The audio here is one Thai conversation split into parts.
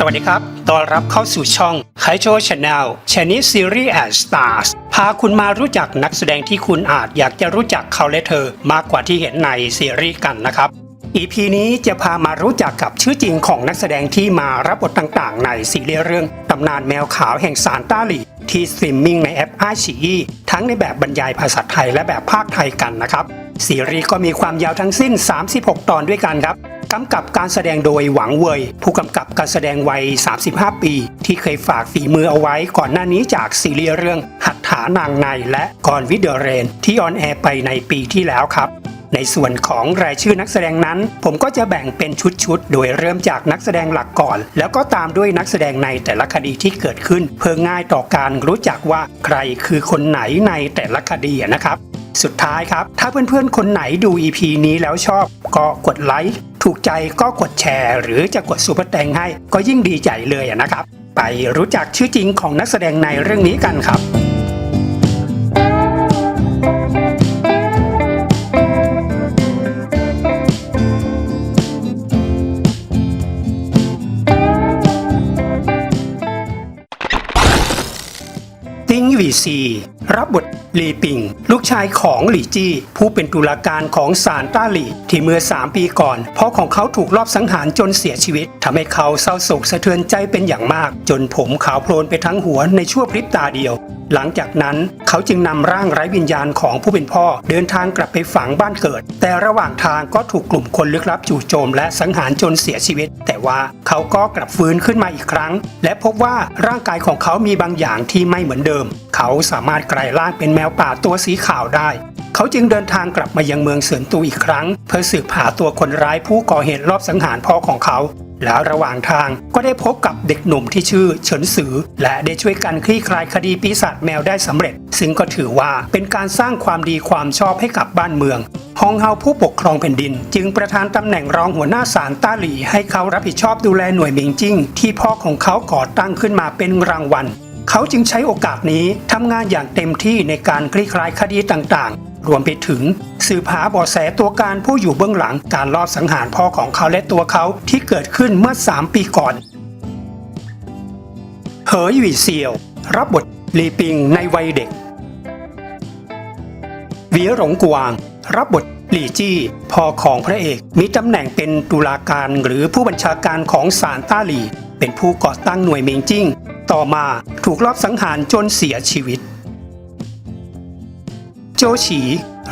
สวัสดีครับ ต้อนรับเข้าสู่ช่องไคโจชาแนลชนิดซีรีส์แอนด์สตาร์สพาคุณมารู้จักนักแสดงที่คุณอาจอยากจะรู้จักเขาและเธอ มากกว่าที่เห็นในซีรีส์กันนะครับ EP นี้จะพามารู้จักกับชื่อจริงของนักแสดงที่มารับบทต่างๆ ในซีรีส์เรื่องตำนานแมวขาวแห่งซานต้าหลีที่สตรีมมิ่งในแอป i อ e ทั้งในแบบบรรยายภาษาไทยและแบบภาคไทยกันนะครับ ซีรีส์ก็มีความยาวทั้งสิ้น 36 ตอนด้วยกันครับกำกับการแสดงโดยหวังเวย ผู้กำกับการแสดงวัย 35 ปี ที่เคยฝากฝีมือเอาไว้ก่อนหน้านี้จากซีรีส์เรื่องหัตถานางในและกอนวิดเดอเรน ที่ออนแอร์ไปในปีที่แล้วครับ ในส่วนของรายชื่อนักแสดงนั้น ผมก็จะแบ่งเป็นชุดๆ โดยเริ่มจากนักแสดงหลักก่อน แล้วก็ตามด้วยนักแสดงในแต่ละคดีที่เกิดขึ้น เพื่อง่ายต่อการรู้จักว่าใครคือคนไหนในแต่ละคดีนะครับ สุดท้ายครับ ถ้าเพื่อนๆ คนไหนดู EP นี้แล้วชอบ ก็กดไลค์ถูกใจก็กดแชร์ หรือจะกดซูเปอร์แตงให้ก็ยิ่งดีใจเลยนะครับ ไปรู้จักชื่อจริงของนักแสดงในเรื่องนี้กันครับีซีรับบทหลีปิง ลูกชายของหลี่จี้ ผู้เป็นตุลาการของศาลต้าหลี่ที่เมื่อ 3 ปีก่อนพ่อของเขาถูกลอบสังหารจนเสียชีวิตทำให้เขาเศร้าโศกสะเทือนใจเป็นอย่างมาก จนผมขาวโพลนไปทั้งหัวในชั่วพริบตาเดียว หลังจากนั้นเขาจึงนำร่างไร้วิญญาณของผู้เป็นพ่อ เดินทางกลับไปฝังบ้านเกิด แต่ระหว่างทางก็ถูกกลุ่มคนลึกลับจู่โจม และสังหารจนเสียชีวิต แต่ว่าเขาก็กลับฟื้นขึ้นมาอีกครั้ง และพบว่าร่างกายของเขามีบางอย่างที่ไม่เหมือนเดิมเขาสามารถกลายร่างเป็นแมวป่าตัวสีขาวได้ เขาจึงเดินทางกลับมายังเมืองเสินตูอีกครั้ง เพื่อสืบหาตัวคนร้ายผู้ก่อเหตุรอบสังหารพ่อของเขา แล้วระหว่างทางก็ได้พบกับเด็กหนุ่มที่ชื่อเฉินซือ และได้ช่วยกันคลี่คลายคดีปีศาจแมวได้สำเร็จ ซึ่งก็ถือว่าเป็นการสร้างความดีความชอบให้กับบ้านเมืองฮองเฮาผู้ปกครองแผ่นดิน จึงประทานตำแหน่งรองหัวหน้าศาลต้าหลี่ให้เขารับผิดชอบดูแลหน่วยหมิงจิ้งที่พ่อของเขาก่อตั้งขึ้นมาเป็นรางวัล เขาจึงใช้โอกาสนี้ทำงานอย่างเต็มที่ในการคลี่คลายคดีต่างๆ รวมไปถึง สืบหาเบาะแสตัวการผู้อยู่เบื้องหลังการลอบสังหารพ่อของเขาและตัวเขาที่เกิดขึ้นเมื่อ 3 ปีก่อน เหอหยี่เซียว รับบทลีปิงในวัยเด็กหวีหลงกวาง รับบทหลี่จี้พ่อของพระเอกมีตำแหน่งเป็นตุลาการหรือผู้บัญชาการของศาลต้าหลี่ เป็นผู้ก่อตั้งหน่วยเมงจิ้ง ต่อมาถูกลอบสังหารจนเสียชีวิต โจฉี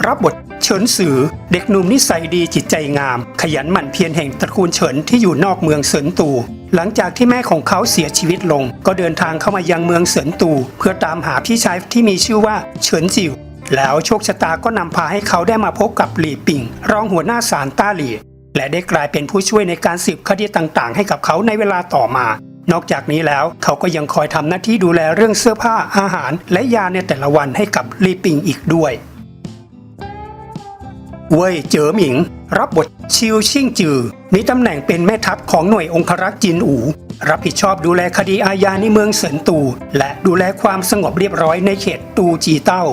รับบทเฉินซือเด็กหนุ่มนิสัยดีจิตใจงาม ขยันหมั่นเพียรแห่งตระกูลเฉินที่อยู่นอกเมืองเสินตู หลังจากที่แม่ของเขาเสียชีวิตลง ก็เดินทางเข้ามายังเมืองเสินตู เพื่อตามหาพี่ชายที่มีชื่อว่าเฉินจิวแล้วโชคชะตาก็นำพาให้เขาได้มาพบกับหลี่ปิงรองหัวหน้าศาลต้าหลี่ และได้กลายเป็นผู้ช่วยในการสืบคดีต่างๆ ให้กับเขาในเวลาต่อมา นอกจากนี้แล้วเขาก็ยังคอยทำหน้าที่ดูแลเรื่องเสื้อผ้าอาหาร และยาในแต่ละวันให้กับลีปิงอีกด้วย เว่ยเจ๋อหมิง รับบทชิวชิ่งจือ มีตำแหน่งเป็นแม่ทัพของหน่วยองครักษ์จินอู รับผิดชอบดูแลคดีอาญาในเมืองเสินตู และดูแลความสงบเรียบร้อยในเขตตูจีเต้า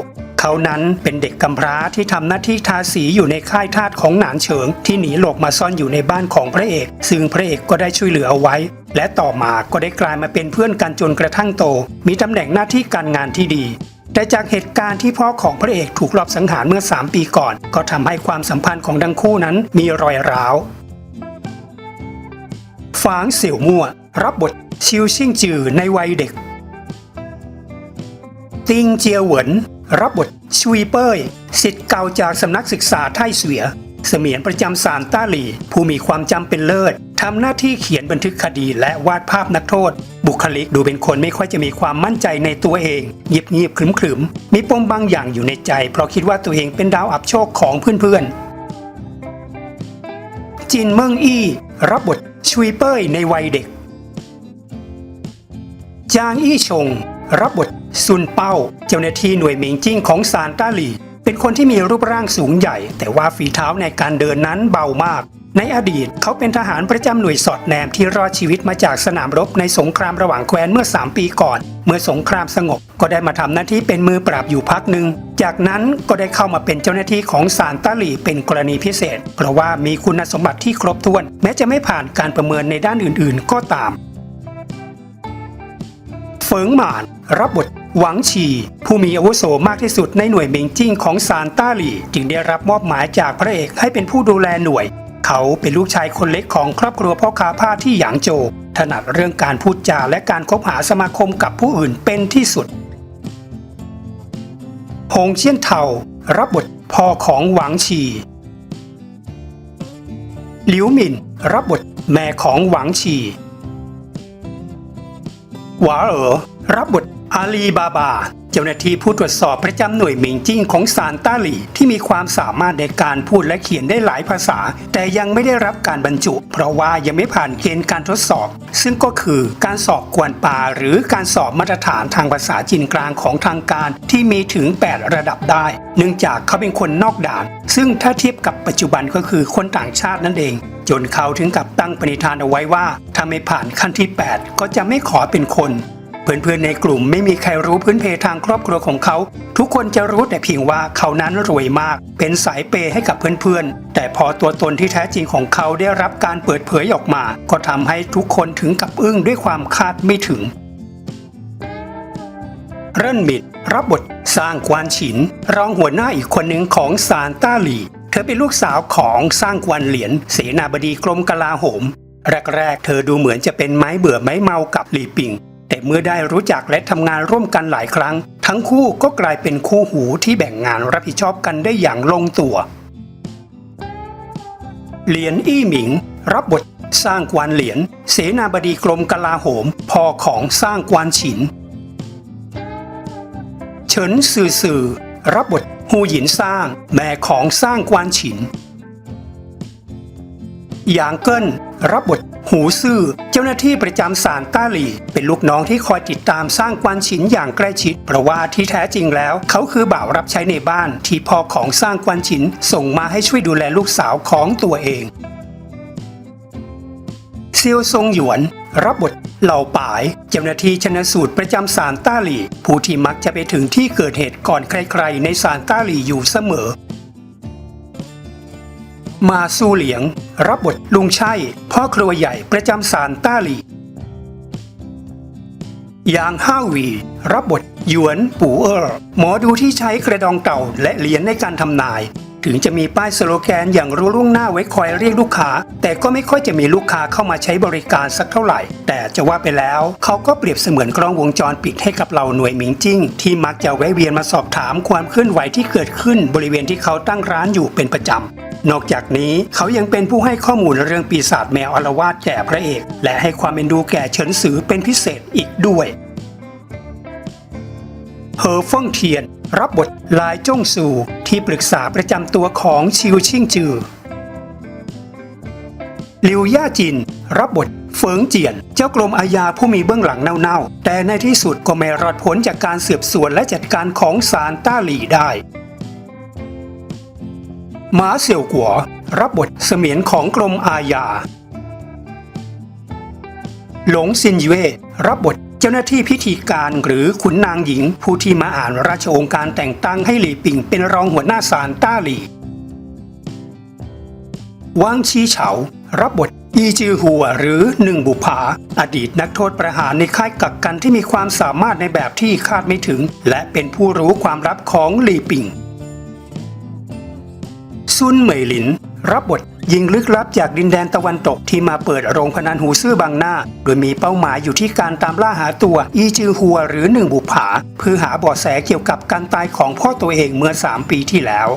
เขานั้นเป็นเด็กกำพร้าที่ทำหน้าที่ทาสีอยู่ในค่ายทาสของหนานเฉิง ที่หนีหลบมาซ่อนอยู่ในบ้านของพระเอก ซึ่งพระเอกก็ได้ช่วยเหลือเอาไว้ และต่อมาก็ได้กลายมาเป็นเพื่อนกันจนกระทั่งโต มีตำแหน่งหน้าที่การงานที่ดีแต่จากเหตุการณ์ที่พ่อของพระเอกถูกลอบสังหารเมื่อ 3 ปีก่อน ก็ทำให้ความสัมพันธ์ของทั้งคู่นั้นมีรอยร้าวฟางเสี่ยวมั่ว รับบทชิวชิ่งจือในวัยเด็ก ติงเจียเหวิน รับบทชุยเป้ยสิทธิ์เก่าจากสำนักศึกษาไท่เสวีย เสมียนประจำศาลต้าหลี่ผู้มีความจำเป็นเลิศทำหน้าที่เขียนบันทึกคดีและวาดภาพนักโทษ บุคลิกดูเป็นคนไม่ค่อยจะมีความมั่นใจในตัวเองเงียบเงียบๆขรึมขรึมๆมีปมบางอย่างอยู่ในใจ เพราะคิดว่าตัวเองเป็นดาวอับโชคของเพื่อนๆ จินเมิงอี้ รับบทชุยเป้ยในวัยเด็กจางอี้ชง รับบทซุนเป้า เจ้าหน้าที่หน่วยหมิงจิ้งของซานต้าหลี่เป็นคนที่มีรูปร่างสูงใหญ่ แต่ว่าฝีเท้าในการเดินนั้นเบามาก ในอดีตเขาเป็นทหารประจำหน่วยสอดแนมที่รอดชีวิตมาจากสนามรบในสงครามระหว่างแคว้นเมื่อ 3 ปีก่อน เมื่อสงครามสงบก็ได้มาทำหน้าที่เป็นมือปราบอยู่พักหนึ่งจากนั้นก็ได้เข้ามาเป็นเจ้าหน้าที่ของศาลต้าหลี่เป็นกรณีพิเศษ เพราะว่ามีคุณสมบัติที่ครบถ้วน แม้จะไม่ผ่านการประเมินในด้านอื่น ๆ ก็ตามเฟิงหมาน รับบทหวังฉีผู้มีอาวุโสมากที่สุดในหน่วยเมงจิ้งของซานต้าหลี่ จึงได้รับมอบหมายจากพระเอกให้เป็นผู้ดูแลหน่วย เขาเป็นลูกชายคนเล็กของครอบครัวพ่อค้าผ้าที่หยางโจวถนัดเรื่องการพูดจาและการคบหาสมาคมกับผู้อื่นเป็นที่สุดหงเชียนเทารับบทพ่อของหวังฉีหลิวหมินรับบทแม่ของหวังฉีหวาเอ๋อรับบท อาลีบาบา เจ้าหน้าที่ผู้ตรวจสอบประจำหน่วยหมิงจิ้งของซานต้าหลี่ที่มีความสามารถในการพูดและเขียนได้หลายภาษา แต่ยังไม่ได้รับการบรรจุ เพราะว่ายังไม่ผ่านเกณฑ์การทดสอบ ซึ่งก็คือการสอบกวนปาหรือการสอบมาตรฐานทางภาษาจีนกลางของทางการที่มีถึง 8 ระดับได้ เนื่องจากเขาเป็นคนนอกด่าน ซึ่งถ้าเทียบกับปัจจุบันก็คือคนต่างชาตินั่นเองจนเขาถึงกับตั้งปณิธานเอาไว้ว่า ถ้าไม่ผ่านขั้นที่ 8 ก็จะไม่ขอเป็นคน เพื่อนๆในกลุ่มไม่มีใครรู้พื้นเพทางครอบครัวของเขา ทุกคนจะรู้แต่เพียงว่าเขานั้นรวยมาก เป็นสายเปย์ให้กับเพื่อนๆ แต่พอตัวตนที่แท้จริงของเขาได้รับการเปิดเผยออกมา ก็ทำให้ทุกคนถึงกับอึ้งด้วยความคาดไม่ถึง เริ่นมิดรับบทสร้างกวานฉิน รองหัวหน้าอีกคนหนึ่งของซานต้าหลี เธอเป็นลูกสาวของสร้างกวนเหรียญเสนาบดีกรมกลาโหม แรกๆ เธอดูเหมือนจะเป็นไม้เบื่อไม้เมากับหลีปิง แต่เมื่อได้รู้จักและทำงานร่วมกันหลายครั้ง ทั้งคู่ก็กลายเป็นคู่หูที่แบ่งงานรับผิดชอบกันได้อย่างลงตัว เหรียญอี้หมิง รับบทสร้างกวนเหรียญเสนาบดีกรมกลาโหมพ่อของสร้างกวนฉิน เฉินซื่อซื่อรับบทฮูหยินสร้างแม่ของสร้างกวนฉินหยางเกิ้นรับบท หูซื่อ เจ้าหน้าที่ประจำศาลต้าหลี่ เป็นลูกน้องที่คอยติดตามสร้างกวานฉินอย่างใกล้ชิด เพราะว่าที่แท้จริงแล้ว เขาคือบ่าวรับใช้ในบ้านที่พ่อของสร้างกวานฉินส่งมาให้ช่วยดูแลลูกสาวของตัวเองเซียวซงหยวนรับบทเหล่าป่าย เจ้าหน้าที่ชนสูตรประจำศาลต้าหลี่ ผู้ที่มักจะไปถึงที่เกิดเหตุก่อนใครๆ ในศาลต้าหลี่อยู่เสมอ มาซูเหลียง รับบทลุงชัยพ่อครัวใหญ่ประจำศาลต้าหลี่ยางห้าวี รับบทหยวนปู่เออหมอดูที่ใช้กระดองเต่าและเหรียญในการทำนาย ถึงจะมีป้ายสโลแกนอย่างรู้ล่วงหน้าไว้คอยเรียกลูกค้า แต่ก็ไม่ค่อยจะมีลูกค้าเข้ามาใช้บริการสักเท่าไหร่ แต่จะว่าไปแล้ว เขาก็เปรียบเสมือนกล้องวงจรปิดให้กับเราหน่วยหมิงจิ้ง ที่มักจะแวะเวียนมาสอบถามความเคลื่อนไหวที่เกิดขึ้นบริเวณที่เขาตั้งร้านอยู่เป็นประจำ นอกจากนี้เขายังเป็นผู้ให้ข้อมูลเรื่องปีศาจแมวอารวาสแก่พระเอก และให้ความเป็นดูแก่เฉินซือเป็นพิเศษอีกด้วยเหอเฟิงเทียน รับบทลายจ้งซูที่ปรึกษาประจำตัวของชิวชิงจือหลิวย่าจิน รับบทเฟิงเจียน เจ้ากรมอาญาผู้มีเบื้องหลังเน่าๆ แต่ในที่สุดก็ไม่รอดพ้นจากการสืบสวนและจัดการของศาลต้าหลี่ได้ มาเสี่ยวกัว รับบทเสมียนของกรมอาญา หลงซินเย่รับบทเจ้าหน้าที่พิธีการหรือขุนนางหญิง ผู้ที่มาอ่านราชองค์การแต่งตั้งให้หลี่ปิงเป็นรองหัวหน้าศาลต้าหลี่วางชีเฉา รับบทอีจือหัวหรือหนึ่งบุภา อดีตนักโทษประหารในค่ายกักกันที่มีความสามารถในแบบที่คาดไม่ถึง และเป็นผู้รู้ความลับของหลี่ปิง ซุนเหมยหลิน รับบทยิงลึกลับจากดินแดนตะวันตกที่มาเปิดโรงพนันหูซื่อบางหน้า โดยมีเป้าหมายอยู่ที่การตามล่าหาตัวอีจือหัวหรือหนึ่งบุผาเพื่อหาเบาะแสเกี่ยวกับการตายของพ่อตัวเองเมื่อ 3 ปีที่แล้ว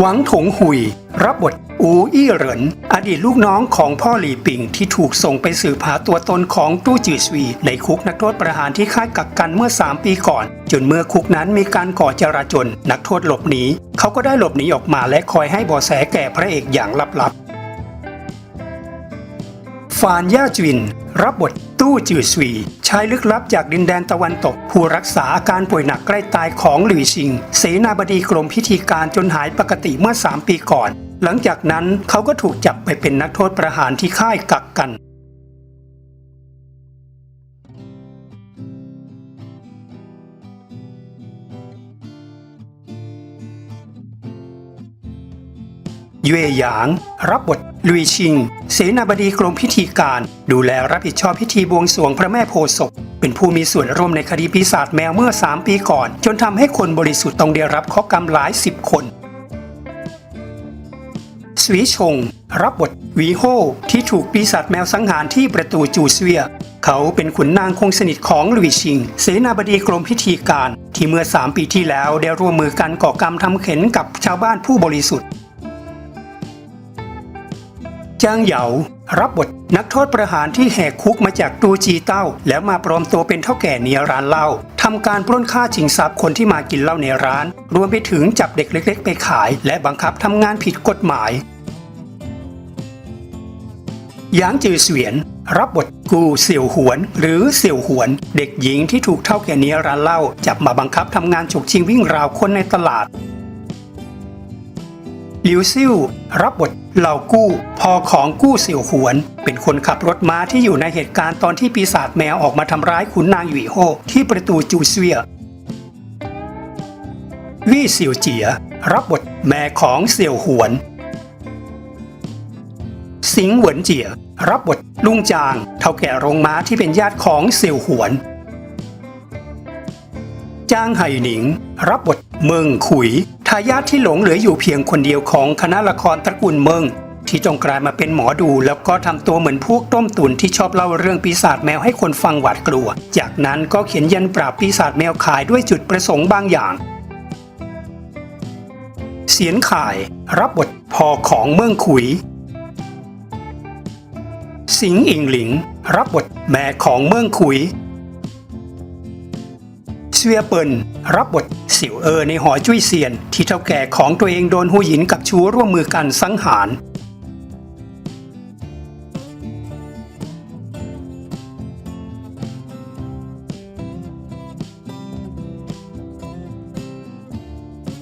หวังถงหุย รับบทอูอี้เหรินอดีตลูกน้องของพ่อหลี่ปิงที่ถูกส่งไปสืบหาตัวตนของตู้จือสวีในคุกนักโทษประหารที่ค่ายกักกันเมื่อ 3 ปีก่อน จนเมื่อคุกนั้นมีการก่อจราจน นักโทษหลบหนีเขาก็ได้หลบหนีออกมาและคอยให้เบาแสแก่พระเอกอย่างลับๆฟานย่าจวิน รับบทตู้จือสวีชายลึกลับจากดินแดนตะวันตก ผู้รักษาอาการป่วยหนักใกล้ตายของหลุยชิง เสนาบดีกรมพิธีการจนหายปกติเมื่อ 3 ปีก่อน หลังจากนั้นเขาก็ถูกจับไปเป็นนักโทษประหารที่ค่ายกักกัน เย่หยาง รับบทลุยชิง เสนาบดีกรมพิธีการ ดูแลรับผิดชอบพิธีบวงสรวงพระแม่โพธิ์ศพเป็นผู้มีส่วนร่วมในคดีปีศาจแมวเมื่อ 3 ปีก่อน จนทำให้คนบริสุทธิ์ต้องได้รับข้อกรรมหลายสิบคนสวีชง รับบทวีโฮที่ถูกปีศาจแมวสังหารที่ประตูจูเสวีย เขาเป็นขุนนางคงสนิทของลุยชิง เสนาบดีกรมพิธีการ ที่เมื่อ 3 ปีที่แล้วได้ร่วมมือกันก่อกรรมทำเข็นกับชาวบ้านผู้บริสุทธิ์ จางเหยา รับบทนักโทษประหารที่แหกคุกมาจากตูจีเต้า แล้วมาปลอมตัวเป็นเท่าแก่เนียร้านเหล้าทำการปล้นฆ่าชิงทรัพย์คนที่มากินเหล้าในร้าน รวมไปถึงจับเด็กเล็ก ๆ ไปขาย และบังคับทำงานผิดกฎหมายหยางจือเสวียน รับบทกูเสี่ยวหวน หรือเสี่ยวหวน เด็กหญิงที่ถูกเท่าแก่เนียร้านเหล้าจับมาบังคับทำงานฉกชิงวิ่งราวคนในตลาด ลิวซิ่วรับบทเหล่ากู้พอของกู้เสี่ยวหวน เป็นคนขับรถม้าที่อยู่ในเหตุการณ์ตอนที่ปีศาจแมวออกมาทำร้ายขุนนางหยีโฮที่ประตูจูเสวียวี่เสี่ยวเจีย รับบทแม่ของเสี่ยวหวน สิงห์เหวินเจีย รับบทลุงจางเท่าแก่โรงม้าที่เป็นญาติของเสี่ยวหวน จางไห่หนิง รับบทเมิงขุยทายาทที่หลงเหลืออยู่เพียงคนเดียวของคณะละครตระกูลเมิงที่จงกลายมาเป็นหมอดูแล้วก็ทำตัวเหมือนพวกต้มตุนที่ชอบเล่าเรื่องปีศาจแมวให้คนฟังหวาดกลัว จากนั้นก็เขียนยันปราบปีศาจแมวขายด้วยจุดประสงค์บางอย่าง เสียนข่าย รับบทพอของเมืองขุย สิงห์อิงหลิง รับบทแม่ของเมืองขุย เสวียเปินรับบทสิวเออในหอจุ้ยเซียน ที่เท่าแก่ของตัวเองโดนหูหยินกับชูร่วมมือกันสังหาร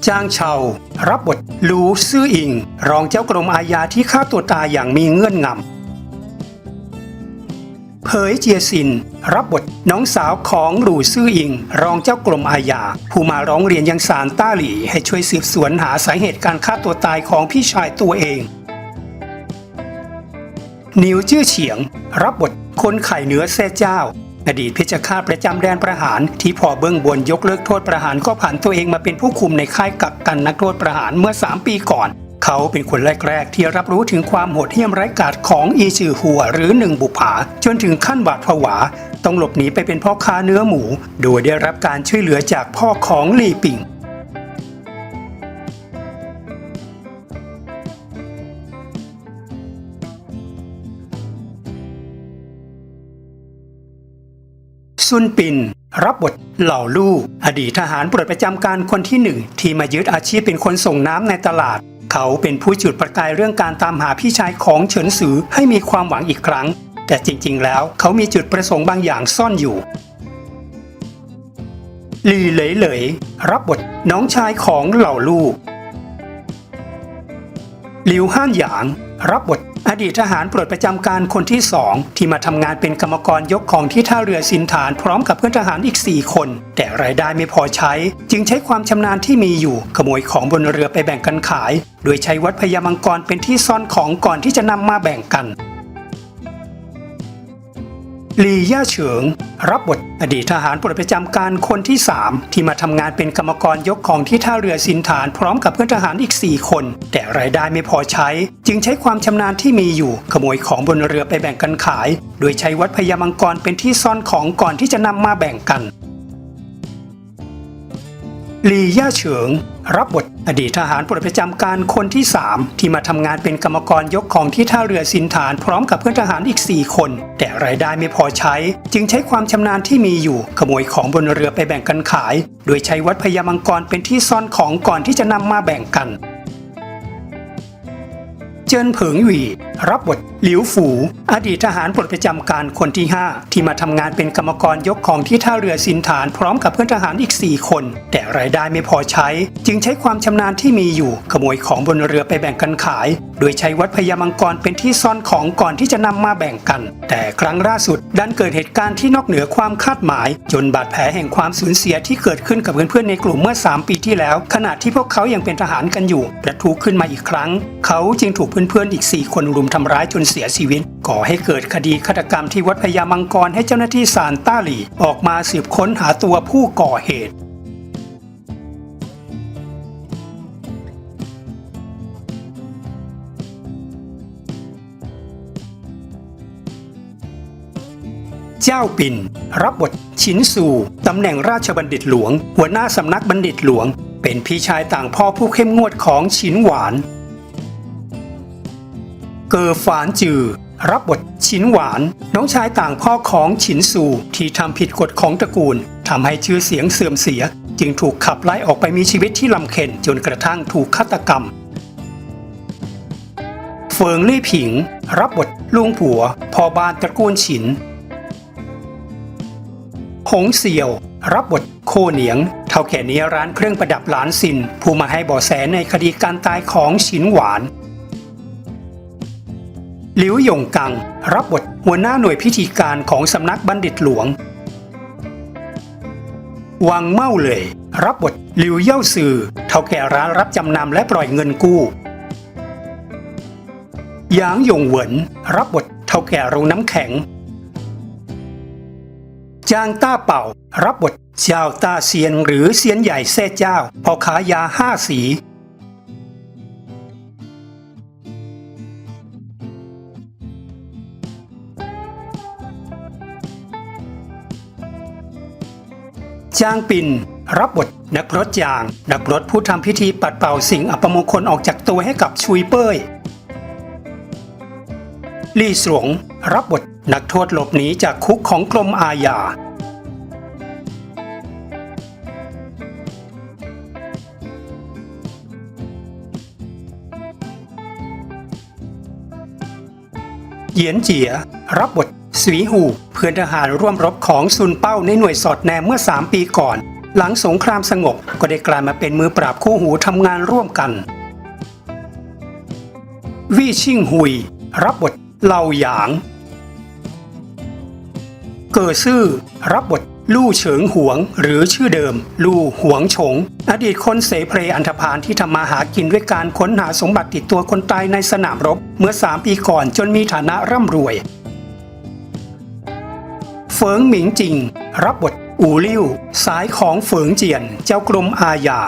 จางเชารับบทลูซื่ออิง รองเจ้ากรมอาญาที่ฆ่าตัวตายอย่างมีเงื่อนงำ เผยเจียซิน รับบทน้องสาวของหลู่ซื่ออิง รองเจ้ากรมอาญาผู้มาร้องเรียนยังศาลต้าหลี่ ให้ช่วยสืบสวนหาสาเหตุการฆ่าตัวตายของพี่ชายตัวเองนิวจื้อเฉียง รับบทคนไข่เนื้อแซ่เจ้า อดีตเพชฌฆาตประจำแดนประหาร ที่พอเบื้องบนยกเลิกโทษประหารก็ผ่านตัวเองมาเป็นผู้คุมในค่ายกักกันนักโทษประหารเมื่อ 3 ปีก่อน เขาเป็นคนแรก ๆ ที่รับรู้ถึงความโหดเหี้ยมไร้กาจของอีจือหัวหรือหนึ่งบุผา จนถึงขั้นบาดผวา ต้องหลบหนีไปเป็นพ่อค้าเนื้อหมู โดยได้รับการช่วยเหลือจากพ่อของลีปิงซุนปิน รับบทเหล่าลู่อดีตทหารปลดประจำการคนที่หนึ่งที่มายึดอาชีพเป็นคนส่งน้ำในตลาด เขาเป็นผู้จุดประกายเรื่องการตามหาพี่ชายของเฉินซือให้มีความหวังอีกครั้ง แต่จริงๆ แล้วเขามีจุดประสงค์บางอย่างซ่อนอยู่หลีเหลยเหลยรับบทน้องชายของเหล่าลู่หลิวห้านหยาง รับบท อดีตทหารปลดประจำการคนที่สองที่มาทำงานเป็นกรรมกรยกของที่ท่าเรือสินฐานพร้อมกับเพื่อนทหารอีก 4 คน แต่รายได้ไม่พอใช้ จึงใช้ความชำนาญที่มีอยู่ ขโมยของบนเรือไปแบ่งกันขาย โดยใช้วัดพญามังกรเป็นที่ซ่อนของก่อนที่จะนำมาแบ่งกัน ลีย่าเฉิง รับบทอดีตทหารปลดประจำการคนที่ 3 ที่มาทำงานเป็นกรรมกรยกของที่ท่าเรือสินฐานพร้อมกับเพื่อนทหารอีก 4 คน แต่รายได้ไม่พอใช้ จึงใช้ความชำนาญที่มีอยู่ ขโมยของบนเรือไปแบ่งกันขาย โดยใช้วัดพญามังกรเป็นที่ซ่อนของก่อนที่จะนำมาแบ่งกันลีย่าเฉิง รับบทอดีตทหารปลดประจำการคนที่ 3 ที่มาทำงานเป็นกรรมกรยกของที่ท่าเรือสินฐานพร้อมกับเพื่อนทหารอีก 4 คน แต่รายได้ไม่พอใช้ จึงใช้ความชำนาญที่มีอยู่ ขโมยของบนเรือไปแบ่งกันขาย โดยใช้วัดพญามังกรเป็นที่ซ่อนของก่อนที่จะนำมาแบ่งกัน เจินเผิงหวี รับบทหลิวฝูอดีตทหารปลดประจำการคนที่ 5 ที่มาทำงานเป็นกรรมกรยกของที่ท่าเรือสินฐานพร้อมกับเพื่อนทหารอีก 4 คน แต่รายได้ไม่พอใช้ จึงใช้ความชำนาญที่มีอยู่ขโมยของบนเรือไปแบ่งกันขาย โดยใช้วัดพญามังกรเป็นที่ซ่อนของก่อนที่จะนำมาแบ่งกัน แต่ครั้งล่าสุดดันเกิดเหตุการณ์ที่นอกเหนือความคาดหมาย จนบาดแผลแห่งความสูญเสียที่เกิดขึ้นกับเพื่อนๆในกลุ่มเมื่อ 3 ปีที่แล้ว ขณะที่พวกเขายังเป็นทหารกันอยู่ประทุขึ้นมาอีกครั้ง เขาจึงถูกเพื่อนๆอีก 4 คนรุมมทำร้ายจนเสียชีวิต ก่อให้เกิดคดีฆาตกรรมที่วัดพญามังกรให้เจ้าหน้าที่ซานต้าหลีออกมาสืบค้นหาตัวผู้ก่อเหตุเจ้าปิ่น รับบทชินซูตำแหน่งราชบัณฑิตหลวง หัวหน้าสำนักบัณฑิตหลวง เป็นพี่ชายต่างพ่อผู้เข้มงวดของชินหวาน เกอฝานจือ รับบทชินหวาน น้องชายต่างพ่อของฉินซูที่ทำผิดกฎของตระกูลทำให้ชื่อเสียงเสื่อมเสีย จึงถูกขับไล่ออกไปมีชีวิตที่ลำเค็ญจนกระทั่งถูกฆาตกรรมเฟิงลี่ผิง รับบทลุงผัวพ่อบ้านตระกูลฉินหงเสี่ยว รับบทโคเหนียง เท่าแก่นี้ร้านเครื่องประดับหลานซิน ผู้มาให้เบาะแสในคดีการตายของฉินหวาน หลิวหยงกัง รับบทหัวหน้าหน่วยพิธีการของสำนักบัณฑิตหลวง วังเม่าเลย รับบทหลิวเย่าซือเท่าแก่ร้านรับจำนำและปล่อยเงินกู้หยางหยงเหวิน รับบทเท่าแก่โรงน้ำแข็ง จางต้าเป่า รับบทเจ้าตาเซียนหรือเซียนใหญ่แซ่เจ้าพ่อขายาห้าสี จางปิน รับบทนักรถยาง นักรถผู้ทำพิธีปัดเป่าสิ่งอัปมงคลออกจากตัวให้กับชุยเป้ยลี่สวง รับบทนักโทษหลบหนีจากคุกของกรมอาญาเหยียนเจีย รับบท สวีหูเพื่อนทหารร่วมรบของซุนเป้าในหน่วยสอดแนมเมื่อ 3 ปีก่อน หลังสงครามสงบก็ได้กลายมาเป็นมือปราบคู่หูทำงานร่วมกัน วี่ชิ่งหุย รับบทเหล่าหยาง เกิดซื่อ รับบทลู่เฉิงหวง หรือชื่อเดิม ลู่หวงฉง อดีตคนเสเพลอันธพาลที่ทำมาหากินด้วยการค้นหาสมบัติติดตัวคนตายในสนามรบ เมื่อ 3 ปีก่อนจนมีฐานะร่ำรวย เฟิงหมิงจิง รับบทอูลิ่วสายของเฟิงเจียนเจ้ากรมอาญา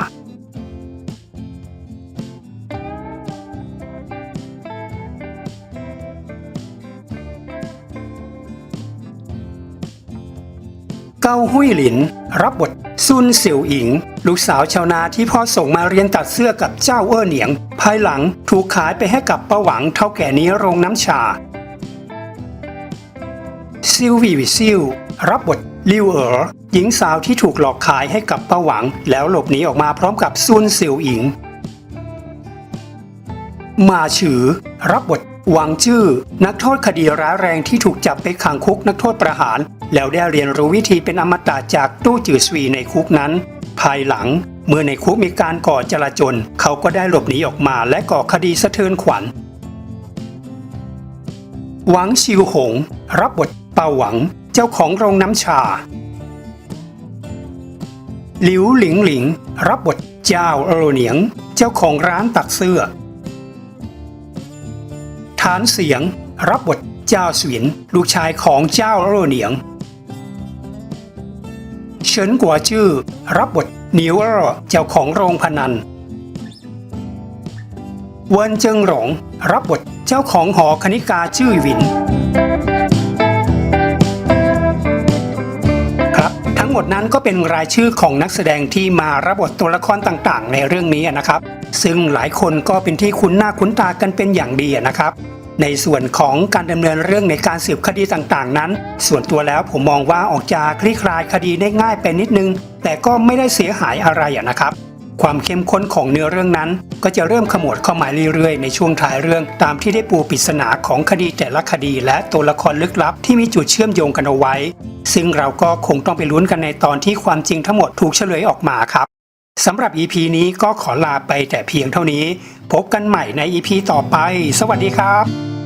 เก้าหุยหลิน รับบทซุนเสี่ยวอิง ลูกสาวชาวนาที่พ่อส่งมาเรียนตัดเสื้อกับเจ้าเอ้อเหนียง ภายหลังถูกขายไปให้กับป้าหวังเท่าแก่นี้โรงน้ำชา ซิลวีวิซิลรับบทลิวเอ๋อหญิงสาวที่ถูกหลอกขายให้กับป้าหวัง แล้วหลบหนีออกมาพร้อมกับซุนเสี่ยวอิง มาฉือ รับบทหวังจื้อ นักโทษคดีร้ายแรงที่ถูกจับไปขังคุกนักโทษประหาร แล้วได้เรียนรู้วิธีเป็นอมตะจากตู้จือสวีในคุกนั้น ภายหลัง เมื่อในคุกมีการก่อจลาจลเขาก็ได้หลบหนีออกมาและก่อคดีสะเทือนขวัญหวังชิวหง รับบท เป่าหวัง เจ้าของโรงน้ำชา หลิวหลิงหลิง รับบทเจ้าเออเหนียง เจ้าของร้านตัดเสื้อ ฐานเสียง รับบทเจ้าสวิน ลูกชายของเจ้าเออเหนียง เฉินกัวจื้อรับบทหนิวเออเจ้าของโรงพนันเวินเจิงหลงรับบทเจ้าของหอคณิกาชื่อวิน งหมดนั้นก็เป็นรายชื่อของนักแสดงที่มารับบทตัวละครต่างๆ ในเรื่องนี้นะครับ ซึ่งหลายคนก็เป็นที่คุ้นหน้าคุ้นตากันเป็นอย่างดีนะครับ ในส่วนของการดำเนินเรื่องในการสืบคดีต่างๆ นั้น ส่วนตัวแล้วผมมองว่าออกจะคลี่คลายคดีได้ง่ายไปนิดนึง แต่ก็ไม่ได้เสียหายอะไรนะครับ ความเข้มข้นของเนื้อเรื่องนั้น ก็จะเริ่มขมวดเข้ามาเรื่อยๆ ในช่วงท้ายเรื่อง ตามที่ได้ปูปริศนาของคดีแต่ละคดีและตัวละครลึกลับที่มีจุดเชื่อมโยงกันเอาไว้ ซึ่งเราก็คงต้องไปลุ้นกันในตอนที่ความจริงทั้งหมดถูกเฉลยออกมาครับสำหรับ EP นี้ก็ขอลาไปแต่เพียงเท่านี้ พบกันใหม่ใน EP ต่อไป สวัสดีครับ